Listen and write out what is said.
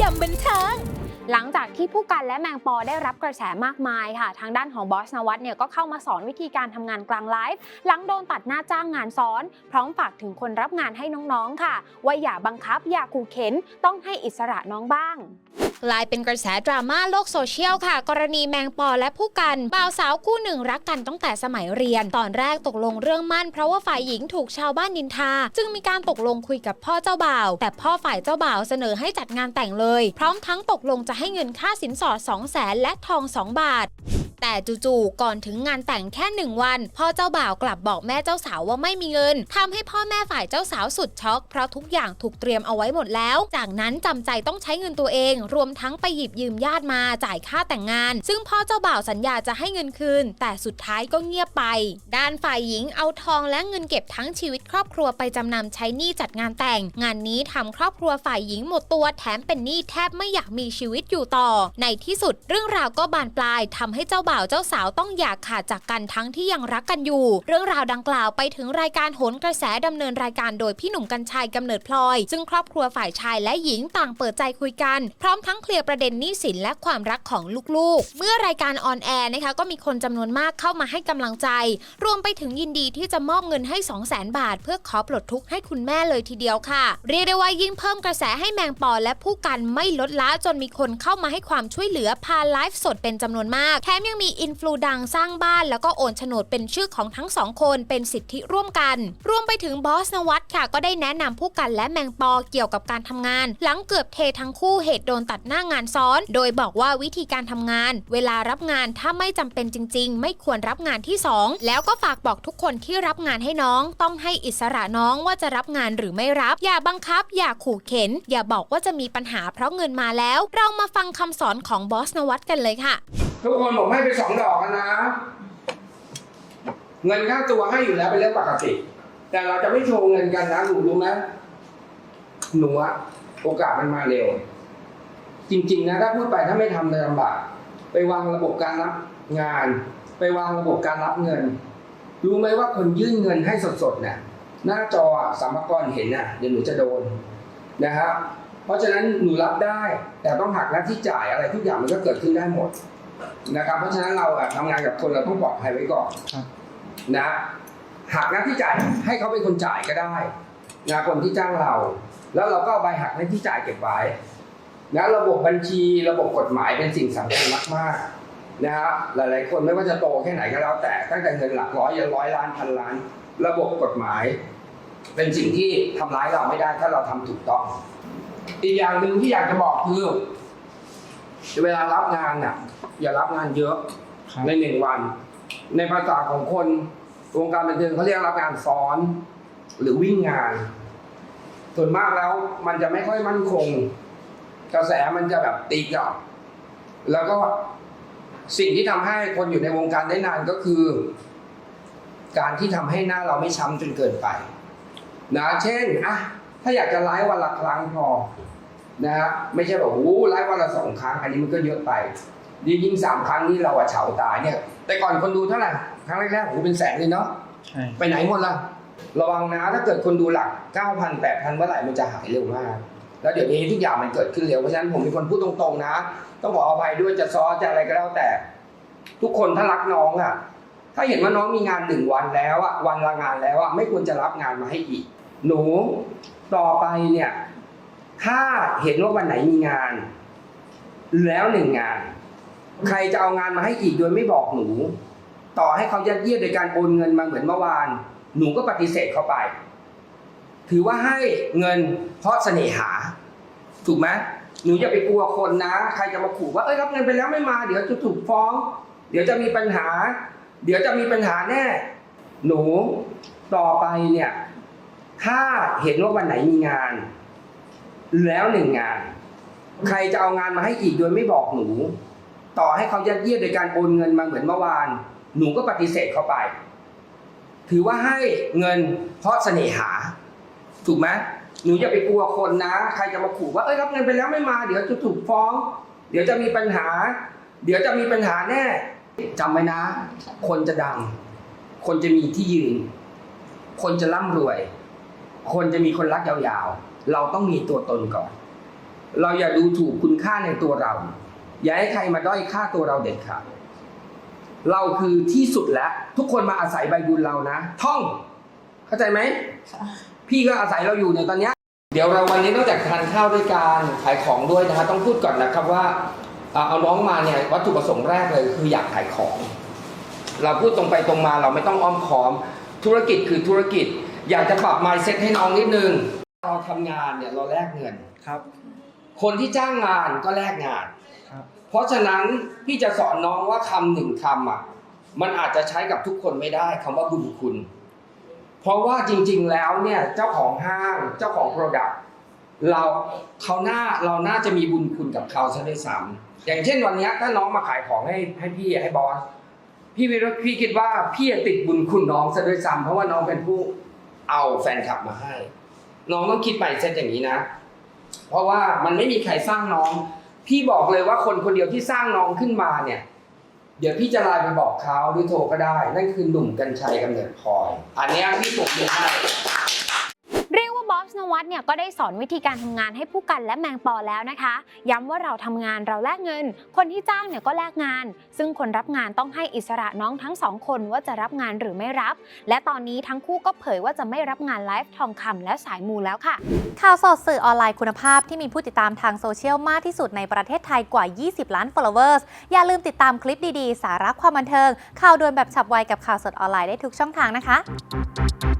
ยำบันเทิงหลังจากที่ผู้กันและแมงปอได้รับกระแสมากมายค่ะ ทางด้านของบอสนวัตเนี่ยก็เข้ามาสอนวิธีการทำงานกลางไลฟ์หลังโดนตัดหน้าจ้างงานซ้อน พร้อมฝากถึงคนรับงานให้น้องๆค่ะ ว่าอย่าบังคับอย่าขู่เข็น ต้องให้อิสระน้องบ้าง กลายเป็นกระแสดราม่าโลกโซเชียลค่ะ กรณีแมงปอและผู้กันบ่าวสาวคู่หนึ่งรักกันตั้งแต่สมัยเรียน ตอนแรกตกลงเรื่องมั่นเพราะว่าฝ่ายหญิงถูกชาวบ้านนินทา จึงมีการตกลงคุยกับพ่อเจ้าบ่าว แต่พ่อฝ่ายเจ้าบ่าวเสนอให้จัดงานแต่งเลย พร้อมทั้งตกลงจะให้เงินค่าสินสอด2 0 0แสนและทอง 2 บาท แต่จู่ๆก่อนถึงงานแต่งแค่หนึ่งวัน พ่อเจ้าบ่าวกลับบอกแม่เจ้าสาวว่าไม่มีเงินทำให้พ่อแม่ฝ่ายเจ้าสาวสุดช็อก เพราะทุกอย่างถูกเตรียมเอาไว้หมดแล้ว จากนั้นจำใจต้องใช้เงินตัวเอง รวมทั้งไปหยิบยืมญาติมาจ่ายค่าแต่งงาน ซึ่งพ่อเจ้าบ่าวสัญญาจะให้เงินคืน แต่สุดท้ายก็เงียบไป ด้านฝ่ายหญิงเอาทองและเงินเก็บทั้งชีวิตครอบครัวไปจำนำใช้หนี้จัดงานแต่ง งานนี้ทำครอบครัวฝ่ายหญิงหมดตัวแถมเป็นหนี้แทบไม่อยากมีชีวิตอยู่ต่อ ในที่สุดเรื่องราวก็บานปลายทำให้เจ้าบ่าวเจ้าสาวต้องอยากขาดจากกันทั้งที่ยังรักกันอยู่ เรื่องราวดังกล่าวไปถึงรายการโหนกระแสดำเนินรายการโดยพี่หนุ่มกัญชัยกำเนิดพลอย ซึ่งครอบครัวฝ่ายชายและหญิงต่างเปิดใจคุยกัน พร้อมทั้งเคลียร์ประเด็นหนี้สินและความรักของลูกๆ เมื่อรายการออนแอร์นะคะก็มีคนจำนวนมากเข้ามาให้กำลังใจ รวมไปถึงยินดีที่จะมอบเงินให้ 2 0 0 0 0 0 บาท เพื่อขอปลดทุกข์ให้คุณแม่เลยทีเดียวค่ะ เรียกได้ว่ายิ่งเพิ่มกระแสให้แมงปอและผู้กันไม่ลดละจนมีคนเข้ามาให้ความช่วยเหลือพาไลฟ์สดเป็นจำนวนมากแถมยังมีอินฟลูดังสร้างบ้านแล้วก็โอนโฉนดเป็นชื่อของทั้งสองคนเป็นสิทธิร่วมกัน รวมไปถึงบอสนวัตค่ะ ก็ได้แนะนำผู้กันและแมงปอเกี่ยวกับการทำงาน หลังเกือบเททั้งคู่เหตุโดนตัดหน้างานซ้อน โดยบอกว่าวิธีการทำงาน เวลารับงานถ้าไม่จำเป็นจริง ๆ ไม่ควรรับงานที่สองแล้วก็ฝากบอกทุกคนที่รับงานให้น้อง ต้องให้อิสระน้องว่าจะรับงานหรือไม่รับ อย่าบังคับ อย่าขู่เข็น อย่าบอกว่าจะมีปัญหาเพราะเงินมาแล้ว เรามาฟังคำสอนของบอสนวัตกันเลยค่ะ ทุกคนผมให้ไปสองดอกนะ เงินค่าตัวให้อยู่แล้วเป็นเรื่องปกติ แต่เราจะไม่โชว์เงินกันนะหนูรู้ไหมหนูอะโอกาสมันมาเร็ว จริง ๆ นะถ้าพูดไปถ้าไม่ทำจะลำบากไปวางระบบการรับงาน ไปวางระบบการรับเงิน รู้ไหมว่าคนยื่นเงินให้สดๆเนี่ยหน้าจออะสามกรเห็นน่ะเดี๋ยวหนูจะโดนนะครับเพราะฉะนั้นหนูรับได้ แต่ต้องหักหน้าที่จ่ายอะไรทุกอย่างมันก็เกิดขึ้นได้หมด นะครับ เพราะฉะนั้นเราอะทำงานกับคนเราต้องปลอดภัยไว้ก่อนครับ นะ หักหน้าที่จ่ายให้เขาเป็นคนจ่ายก็ได้นะคนที่จ้างเรา แล้วเราก็เอาใบหักหน้าที่จ่ายเก็บไว้นะระบบบัญชีระบบกฎหมายเป็นสิ่งสำคัญมากๆนะฮะหลายๆ คนไม่ว่าจะโตแค่ไหนก็แล้วแต่ตั้งแต่เงินหลักร้อยยันร้อยล้านพันล้าน ระบบกฎหมาย เป็นสิ่งที่ทำร้ายเราไม่ได้ถ้าเราทำถูกต้อง อีกอย่างหนึ่งที่อยากจะบอกคือ เวลารับงานน่ะ อย่ารับงานเยอะครับในหนึ่งวัน ในภาษาของคนวงการบันเทิงเขาเรียกรับงานซ้อน หรือวิ่งงาน ส่วนมากแล้วมันจะไม่ค่อยมั่นคง กระแสมันจะแบบตีกลับแล้วก็สิ่งที่ทำให้คนอยู่ในวงการได้นานก็คือ การที่ทำให้หน้าเราไม่ช้ำจนเกินไปนะเช่นอะถ้าอยากจะไลฟ์วันละครั้งพอ นะฮะไม่ใช่แบบโอ้โหไลฟ์วันละสองครั้ง อันนี้มันก็เยอะไปยิ่งยิ่งสามครั้งนี่เราอะเฉาตายเนี่ย แต่ก่อนคนดูเท่าไหร่ครั้งแรกๆโอ้โหเป็นแสนเลยเนาะใช่ไปไหนหมดล่ะ ระวังนะถ้าเกิดคนดูหลัก9,000 8,000เมื่อไหร่มันจะหายเร็วมาก แล้วเดี๋ยวนี้ทุกอย่างมันเกิดขึ้นเร็วเพราะฉะนั้นผมเป็นคนพูดตรงๆนะ ต้องขออภัยด้วยจะซ้อจะอะไรก็แล้วแต่ ทุกคนถ้ารักน้องอะ ถ้าเห็นว่าน้องมีงานหนึ่งวันแล้วอะวันละงานแล้วอะไม่ควรจะรับงานมาให้อีก หนูต่อไปเนี่ย ถ้าเห็นว่าวันไหนมีงาน แล้วหนึ่งงาน ใครจะเอางานมาให้อีกโดยไม่บอกหนู ต่อให้เขายัดเยียดโดยการโอนเงินมาเหมือนเมื่อวาน หนูก็ปฏิเสธเขาไป ถือว่าให้เงินเพราะเสน่หา ถูกไหมหนูอย่าไปกลัวคนนะ ใครจะมาขู่ว่าเอ้ยรับเงินไปแล้วไม่มา เดี๋ยวจะถูกฟ้อง เดี๋ยวจะมีปัญหา เดี๋ยวจะมีปัญหาแน่ หนูต่อไปเนี่ย ถ้าเห็นว่าวันไหนมีงาน แล้วหนึ่งงาน ใครจะเอางานมาให้อีกโดยไม่บอกหนู ต่อให้เขายัดเยียดโดยการโอนเงินมาเหมือนเมื่อวาน หนูก็ปฏิเสธเขาไป ถือว่าให้เงินเพราะเสน่หา ถูกไหมหนูอย่าไปกลัวคนนะ ใครจะมาขู่ว่าเอ้ยรับเงินไปแล้วไม่มา เดี๋ยวจะถูกฟ้อง เดี๋ยวจะมีปัญหา เดี๋ยวจะมีปัญหาแน่จำไว้นะ คนจะดัง คนจะมีที่ยืน คนจะร่ำรวย คนจะมีคนรักยาวๆ เราต้องมีตัวตนก่อน เราอย่าดูถูกคุณค่าในตัวเรา อย่าให้ใครมาด้อยค่าตัวเราเด็ดขาดเราคือที่สุดแล้ว ทุกคนมาอาศัยใบบุญเรานะ ท่อง เข้าใจไหมพี่ก็อาศัยเราอยู่ในยตอนเนี้ยเดี๋ยวเราวันนี้นอกจากทานข้าวด้วยการขายของด้วยนะครับต้องพูดก่อนนะครับว่าอ่าเอาน้องมาเนี่ยวัตถุประสงค์แรกเลยคืออยากขายของ เราพูดตรงไปตรงมาเราไม่ต้องอ้อมค้อม ธุรกิจคือธุรกิจ อยากจะปรับ mindset ให้น้องนิดนึง เราทำงานเนี่ยเราแลกเงิน ครับ คนที่จ้างงานก็แลกงาน ครับ เพราะฉะนั้นพี่จะสอนน้องว่าคำหนึ่งคำอะมันอาจจะใช้กับทุกคนไม่ได้คำว่าบุญคุณ เพราะว่าจริงๆแล้วเนี่ยเจ้าของห้างเจ้าของโปรดักต์เราเขาหน้าเราน่าจะมีบุญคุณกับเขาซะด้วยซ้ำอย่างเช่นวันเนี้ยถ้าน้องมาขายของให้ให้พี่ให้บอสพี่วิโรจน์พี่คิดว่าพี่ติดบุญคุณน้องซะด้วยซ้ำเพราะว่าน้องเป็นผู้เอาแฟนคลับมาให้ น้องต้องคิดไปเซตอย่างนี้นะ เพราะว่ามันไม่มีใครสร้างน้อง พี่บอกเลยว่าคนคนเดียวที่สร้างน้องขึ้นมาเนี่ย เดี๋ยวพี่จะไลน์ไปบอกเขาหรือโทรก็ได้ นั่นคือหนุ่มกัญชัยกำเนิดพลอย อันเนี้ยพี่ปลุกมือให้ นวัตเนี่ยก็ได้สอนวิธีการทำงานให้ผู้กันและแมงปอแล้วนะคะ ย้ำว่าเราทำงานเราแลกเงิน คนที่จ้างเนี่ยก็แลกงาน ซึ่งคนรับงานต้องให้อิสระน้องทั้งสองคนว่าจะรับงานหรือไม่รับ และตอนนี้ทั้งคู่ก็เผยว่าจะไม่รับงานไลฟ์ทองคำและสายมูแล้วค่ะ ข่าวสดสื่อออนไลน์คุณภาพที่มีผู้ติดตามทางโซเชียลมากที่สุดในประเทศไทยกว่า 20 ล้าน followers อย่าลืมติดตามคลิปดีๆ สาระความบันเทิง ข่าวด่วนแบบฉับไวกับข่าวสดออนไลน์ได้ทุกช่องทางนะคะ